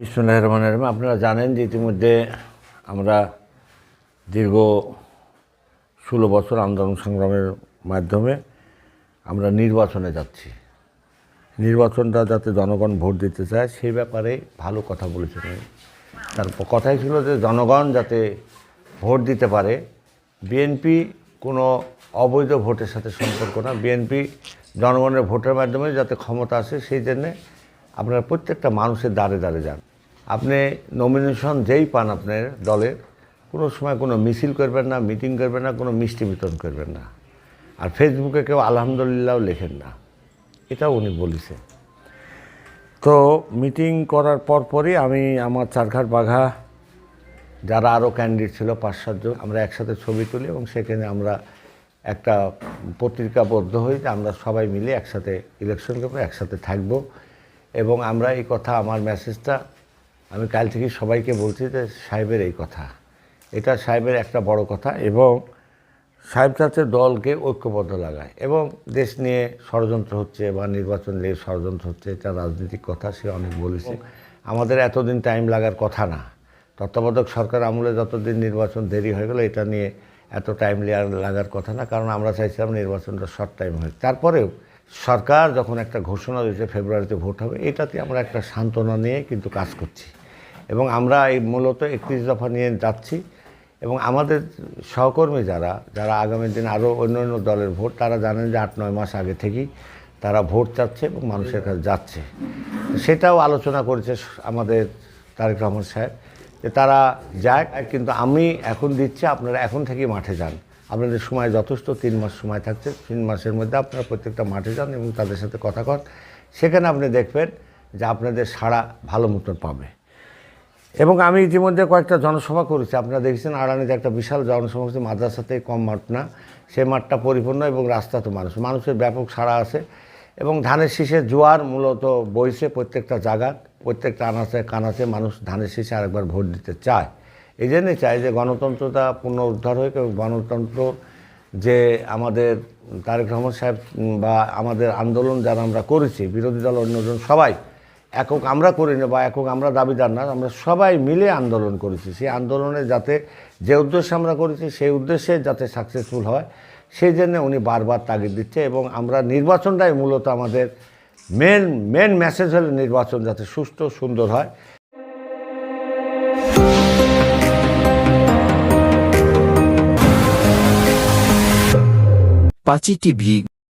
বিসমুল্লাহ রহমান রহিম আপনারা জানেন যে ইতিমধ্যে আমরা দীর্ঘ ষোলো বছর আন্দোলন সংগ্রামের মাধ্যমে আমরা নির্বাচনে যাচ্ছি নির্বাচনটা যাতে জনগণ ভোট দিতে চায় সেই ব্যাপারে ভালো কথা বলেছেন উনি। তার কথাই ছিল যে জনগণ যাতে ভোট দিতে পারে, বিএনপি কোনো অবৈধ ভোটের সাথে সম্পর্ক না বিএনপি জনগণের ভোটের মাধ্যমে যাতে ক্ষমতা আসে, সেই জন্যে আপনারা প্রত্যেকটা মানুষের দ্বারে দ্বারে যান। আপনি নমিনেশন যেই পান আপনার দলের কোনো সময় কোনো মিছিল করবেন না মিটিং করবেন না, কোনো মিষ্টি বিতরণ করবেন না। আর ফেসবুকে কেউ আলহামদুলিল্লাহও লেখেন না। এটাও উনি বলেছে। তো মিটিং করার পরপরই আমি আমার চারঘাট বাঘা, যারা আরও ক্যান্ডিডেট ছিল, পাঁচ সাতজন আমরা একসাথে ছবি তুলি এবং সেখানে আমরা একটা পত্রিকাবদ্ধ হই যে আমরা সবাই মিলে একসাথে ইলেকশন করব, একসাথে থাকব। এবং আমরা এই কথা, আমার মেসেজটা আমি কাল থেকে সবাইকে বলছি যে সাহেবের এই কথা। এটা সাহেবের একটা বড় কথা এবং সাহেব চাচ্ছে দলকে ঐক্যবদ্ধ লাগায় এবং দেশ নিয়ে ষড়যন্ত্র হচ্ছে বা নির্বাচন নিয়ে ষড়যন্ত্র হচ্ছে, এটা রাজনৈতিক কথা, সে অনেক বলেছে। আমাদের এতদিন টাইম লাগার কথা না। তত্ত্বাবধায়ক সরকার আমলে যতদিন নির্বাচন দেরি হয়ে গেল, এটা নিয়ে এত টাইম লাগার কথা না, কারণ আমরা চাইছিলাম নির্বাচনটা শর্ট টাইম হয় তারপরেও সরকার যখন একটা ঘোষণা দিয়েছে ফেব্রুয়ারিতে ভোট হবে, এটাতে আমরা একটা সান্ত্বনা নিয়ে কিন্তু কাজ করছি। এবং আমরা এই মূলত একত্রিশ দফা নিয়ে যাচ্ছি। এবং আমাদের সহকর্মী যারা যারা আগামী দিনে আরও অন্য অন্য দলের ভোট, তারা জানেন যে আট, নয় মাস আগে থেকেই তারা ভোট চাচ্ছে এবং মানুষের কাছে যাচ্ছে। সেটাও আলোচনা করেছে আমাদের তারেক রহমান সাহেব, যে তারা যায়, কিন্তু আমি এখন দিচ্ছি, আপনারা এখন থেকেই মাঠে যান। আপনাদের সময় যথেষ্ট, তিন মাস সময় থাকছে। তিন মাসের মধ্যে আপনারা প্রত্যেকটা মাঠে যান এবং তাদের সাথে কথা কন। সেখানে আপনি দেখবেন যে আপনাদের সাড়া ভালো মতন পাবে। এবং আমি ইতিমধ্যে কয়েকটা জনসভা করেছি। আপনারা দেখেছেন আড়ানিতে একটা বিশাল জনসভা হচ্ছে মাদ্রাসাতে কম মাঠ না। সেই মাঠটা পরিপূর্ণ এবং রাস্তা তো মানুষ। মানুষের ব্যাপক সাড়া আছে। এবং ধানের শীষের জোয়ার মূলত বইছে প্রত্যেকটা জায়গা, প্রত্যেকটা আনাচে কানাচে মানুষ ধানের শীষে আরেকবার ভোট দিতে চায়। এই জন্যই চাই যে গণতন্ত্রটা পুনরুদ্ধার হোক এবং গণতন্ত্র যে আমাদের তারেক রহমান সাহেব বা আমাদের আন্দোলন যারা আমরা করেছি, বিরোধী দল অন্যজন সবাই, একক আমরা করি না বা একক আমরা দাবিদার না, আমরা সবাই মিলে আন্দোলন করেছি। সেই আন্দোলনে যাতে যে উদ্দেশ্যে আমরা করেছি, সেই উদ্দেশ্যে যাতে সাকসেসফুল হয়, সেই জন্য উনি বারবার তাগিদ দিচ্ছে এবং আমরা নির্বাচনটাই মূলত আমাদের মেন মেন মেসেজ হলো নির্বাচন যাতে সুষ্ঠু, সুন্দর হয়। পাঁচি টিভি